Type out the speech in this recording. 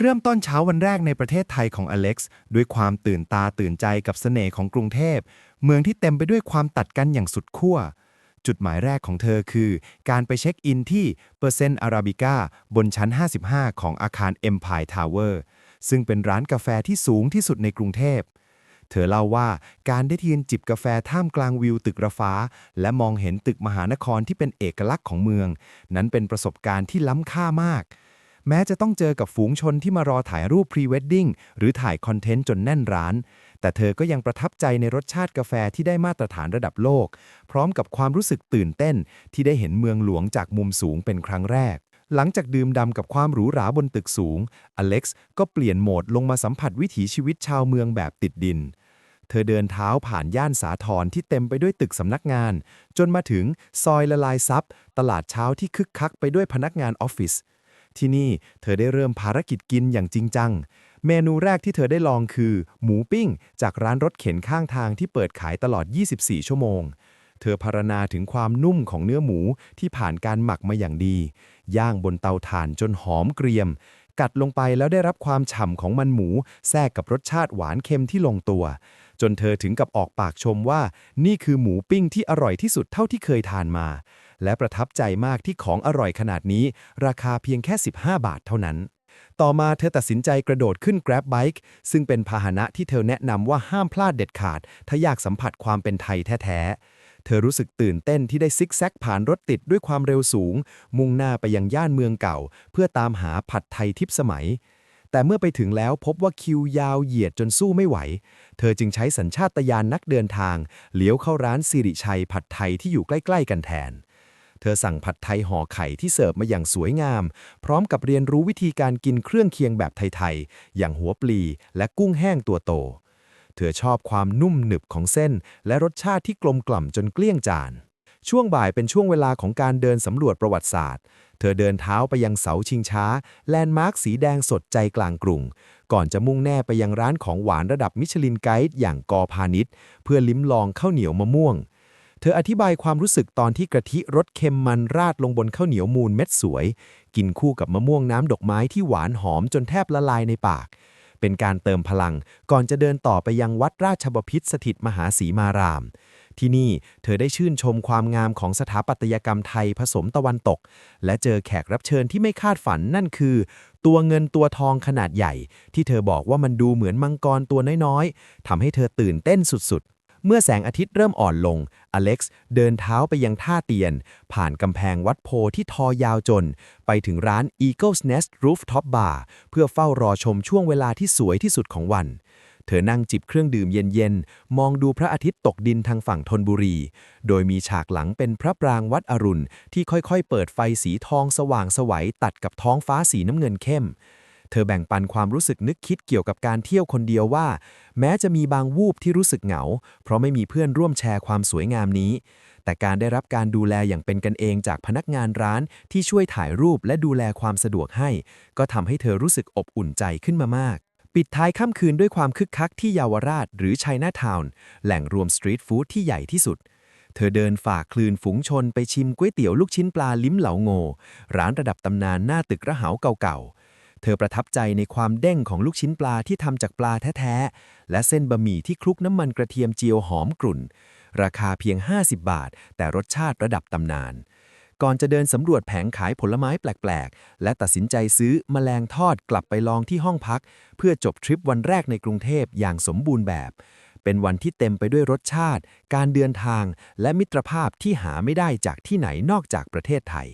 เริ่มต้นเช้าวันแรกในประเทศไทยของอเล็กซ์ด้วยความตื่นตาตื่นใจกับเสน่ห์ของกรุงเทพ เมืองที่เต็มไปด้วยความตัดกันอย่างสุดขั้ว จุดหมายแรกของเธอคือ การไปเช็คอินที่เปอร์เซนต์อาราบิก้าบนชั้น 55 ของอาคาร Empire Tower ซึ่งเป็นร้านกาแฟที่สูงที่สุดในกรุงเทพ เธอเล่าว่าการได้ยืนจิบกาแฟท่ามกลางวิวตึกระฟ้า และมองเห็นตึกมหานครที่เป็นเอกลักษณ์ของเมือง นั้นเป็นประสบการณ์ที่ล้ำค่ามาก แม้จะต้องเจอกับฝูงชนที่มารอถ่ายรูปพรีเวดดิ้งหรือถ่ายคอนเทนต์จนแน่นร้าน แต่เธอก็ยังประทับใจในรสชาติกาแฟที่ได้มาตรฐานระดับโลก พร้อมกับความรู้สึกตื่นเต้น ที่ได้เห็นเมืองหลวงจากมุมสูงเป็นครั้งแรกหลังจากดื่มด่ำกับความหรูหราบนตึกสูง อเล็กซ์ก็เปลี่ยนโหมดลงมาสัมผัสวิถีชีวิตชาวเมืองแบบติดดิน เธอเดินเท้าผ่านย่านสาทรที่เต็มไปด้วยตึกสำนักงาน จนมาถึงซอยละลายซับตลาดเช้าที่คึกคักไปด้วยพนักงานออฟฟิศ ที่นี่เธอได้เริ่มภารกิจกินอย่างจริงจัง เมนูแรกที่เธอได้ลองคือ หมูปิ้ง จากร้านรถเข็นข้างทางที่เปิดขายตลอด 24 ชั่วโมง เธอพารณนาถึงความนุ่มของเนื้อหมูที่ผ่านการหมักมาอย่างดี ย่างบนเตาถ่านจนหอมเกรียม กัดลงไปแล้วได้รับความฉ่ำของมันหมู แทรกกับรสชาติหวานเค็มที่ลงตัว จนเธอถึงกับออกปากชมว่า นี่คือหมูปิ้งที่อร่อยที่สุดเท่าที่เคยทานมา และประทับใจมากที่ของอร่อยขนาดนี้ ราคาเพียงแค่ 15 บาทเท่านั้น ต่อมาเธอตัดสินใจกระโดดขึ้น Grab Bike ซึ่งเป็นพาหนะที่เธอแนะนำว่าห้ามพลาดเด็ดขาด ถ้าอยากสัมผัสความเป็นไทยแท้ๆ เธอรู้สึกตื่นเต้นที่ได้ซิกแซกผ่านรถติดด้วยความเร็วสูง มุ่งหน้าไปยังย่านเมืองเก่า เพื่อตามหาผัดไทยทิพย์สมัย แต่เมื่อไปถึงแล้วพบว่าคิวยาวเหยียดจนสู้ไม่ไหว เธอจึงใช้สัญชาตญาณนักเดินทางเลี้ยวเข้าร้านสิริชัยผัดไทยที่อยู่ใกล้ ๆ กันแทนเธอสั่งผัดไทยห่อไข่ที่เสิร์ฟมาอย่างสวยงาม พร้อมกับเรียนรู้วิธีการกินเครื่องเคียงแบบไทย ๆ อย่างหัวปลีและกุ้งแห้งตัวโต เธอชอบความนุ่มหนึบของเส้น และรสชาติที่กลมกล่อมจนเกลี้ยงจาน ช่วงบ่ายเป็นช่วงเวลาของการเดินสำรวจประวัติศาสตร์ เธอเดินเท้าไปยังเสาชิงช้า แลนด์มาร์คสีแดงสดใจกลางกรุง ก่อนจะมุ่งแน่ไปยังร้านของหวานระดับมิชลินไกด์อย่างกอพาณิชย์เพื่อลิ้มลองข้าวเหนียวมะม่วงเธออธิบายความรู้สึกตอนที่กะทิรสเค็มมันราดลงบนข้าวเหนียวมูนเม็ดสวย กินคู่กับมะม่วงน้ำดอกไม้ที่หวานหอมจนแทบละลายในปาก เป็นการเติมพลัง ก่อนจะเดินต่อไปยังวัดราชบพิตรสถิตมหาสีมาราม ที่นี่เธอได้ชื่นชมความงามของสถาปัตยกรรมไทยผสมตะวันตก และเจอแขกรับเชิญที่ไม่คาดฝันนั่นคือ ตัวเงินตัวทองขนาดใหญ่ ที่เธอบอกว่ามันดูเหมือนมังกรตัวน้อยๆทำให้เธอตื่นเต้นสุดๆ เมื่อแสงอาทิตย์เริ่มอ่อนลง อเล็กซ์เดินเท้าไปยังท่าเตียน ผ่านกำแพงวัดโพที่ทอยาวจน ไปถึงร้าน Eagle's Nest Rooftop Bar เพื่อเฝ้ารอชมช่วงเวลาที่สวยที่สุดของวัน เธอนั่งจิบเครื่องดื่มเย็นๆ มองดูพระอาทิตย์ตกดินทางฝั่งธนบุรี โดยมีฉากหลังเป็นพระปรางวัดอรุณที่ค่อยๆ เปิดไฟสีทองสว่างสวัยตัดกับท้องฟ้าสีน้ำเงินเข้ม เธอแบ่งปันความรู้สึกนึกคิดเกี่ยวกับการเที่ยวคนเดียวว่า แม้จะมีบางวูบที่รู้สึกเหงา เพราะไม่มีเพื่อนร่วมแชร์ความสวยงามนี้ แต่การได้รับการดูแลอย่างเป็นกันเองจากพนักงานร้านที่ช่วยถ่ายรูปและดูแลความสะดวกให้ ก็ทำให้เธอรู้สึกอบอุ่นใจขึ้นมามากปิดท้ายค่ำคืนด้วยความคึกคักที่เยาวราชหรือไชน่าทาวน์แหล่งรวมสตรีทฟู้ดที่ใหญ่ที่สุด เธอเดินฝ่าคลื่นฝูงชนไปชิมก๋วยเตี๋ยวลูกชิ้นปลาลิ้มเหลาโง ร้านระดับตำนานหน้าตึกระเหาเก่าๆ ธอประทับใจในความเด้งของลูกชิ้นปลาที่ทำจากปลาแท้ๆ และเส้นบะหมี่ที่คลุกน้ำมันกระเทียมเจียวหอมกรุ่น ราคาเพียง 50 บาท แต่รสชาติระดับตำนาน ก่อนจะเดินสำรวจแผงขายผลไม้แปลกๆ และตัดสินใจซื้อแมลงทอดกลับไปลองที่ห้องพัก เพื่อจบทริปวันแรกในกรุงเทพอย่างสมบูรณ์แบบ เป็นวันที่เต็มไปด้วยรสชาติ การเดินทาง และมิตรภาพที่หาไม่ได้จากที่ไหนนอกจากประเทศไทย